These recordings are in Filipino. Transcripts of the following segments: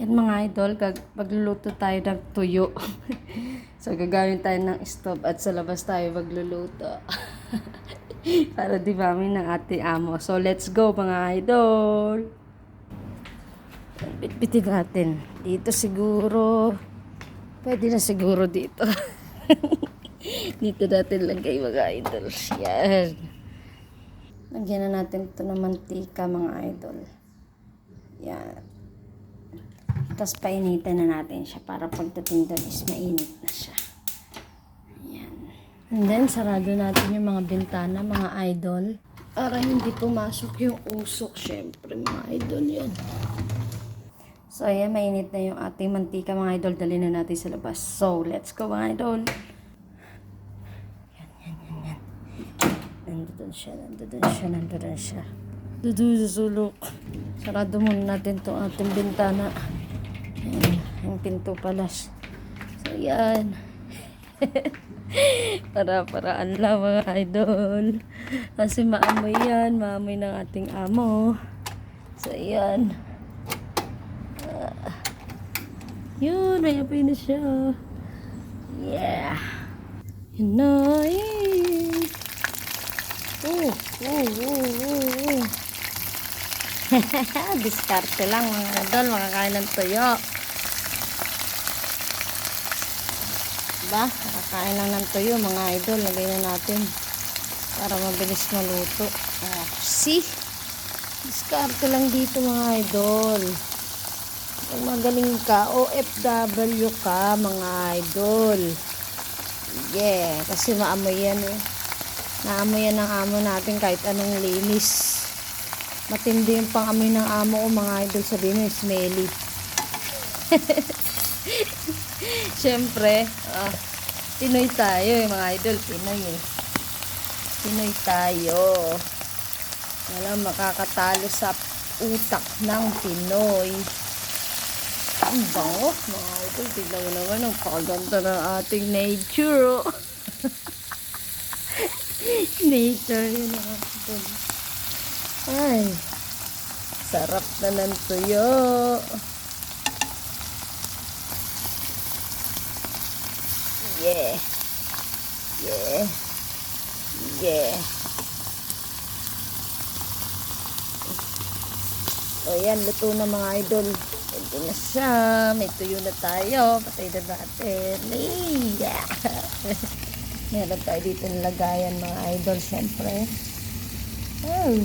Yan mga idol, gag- magluluto tayo ng tuyo. so gagawin tayo ng stove at sa labas tayo magluluto. Para di mami ng ating amo. So let's go mga idol. Bitbitin natin. Dito siguro. Pwede na siguro dito. dito natin lagay mga idol. Yan. Lagyan na natin ito ng mantika mga idol. Yan. Tapos painitan na natin siya para pagdating doon is mainit na siya. Ayan. And then, sarado natin yung mga bintana, mga idol. Para hindi pumasok yung usok, syempre, mga idol yan. So, ayan, mainit na yung ating mantika, mga idol. Dali na natin sa labas. So, let's go, mga idol. Yan, yan, yan, yan. Nandun siya, nandun siya, nandun siya. Sa sulok. Sarado muna natin itong ating bintana. Yung pinto pala. So, yan. para paraan lang mga idol. Kasi maamoy yan. Maamoy ng ating amo. So, yan. Ah. yun, may apoy na siya. Yeah. Yun na. eh. Oh, oh, oh, oh, oh. Diskarte lang mga idol, makakain ng tuyo. Diba? Makakain lang ng tuyo mga idol. Lagay na natin para mabilis maluto. Oh, see? Diskarte lang dito mga idol. Kung magaling ka, OFW ka mga idol. Yeah, kasi maamoy yan eh. Naamoy yan ng amo natin kahit anong linis. Matindi yung pang-amoy ng amo ko mga idol sabihin mo, smelly. Siyempre, ah, Pinoy tayo eh mga idol, Pinoy eh. Pinoy tayo. Walang makakatalo sa utak ng Pinoy. Ang bango, mga idol. Tignan mo naman ang paganda ng ating nature. oh. nature yun mga idol. Ay, sarap na ng tuyo. Yeah. Yeah. Yeah. O yan, luto na mga idol. Pwede na siya. May tuyo na tayo. Patay na natin. Yeah. Meron tayo dito nilagayan mga idol, syempre. Oh.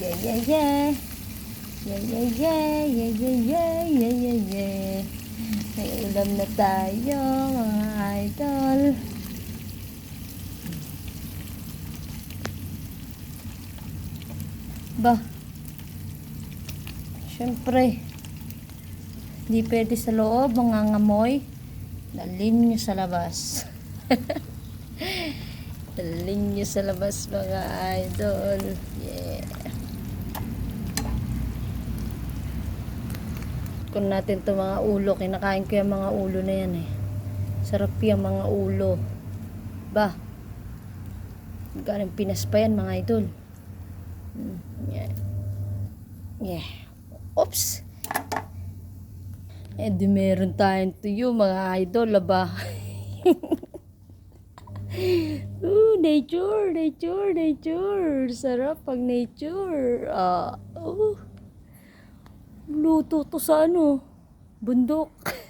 Yeah, yeah, yeah. Yeah, yeah, yeah. Yeah, yeah, yeah. Yeah, yeah, yeah. May ulam na tayo, mga idol. Ba? Siyempre. Hindi pwede sa loob, mga ngamoy. Dalhin nyo sa labas. Dalhin nyo sa labas, mga idol. Yeah. Kung natin to mga ulo, kinakain ko yung mga ulo na yan eh. Sarap yung mga ulo. Ba? Galing Pinas pa yan mga idol. Mm, yeah. Yeah. Oops. Eh di meron tayong tuyo mga idol, aba. Ooh, nature, nature, nature. Sarap pag nature. Ah, uh, Luto to sa ano? Bundok.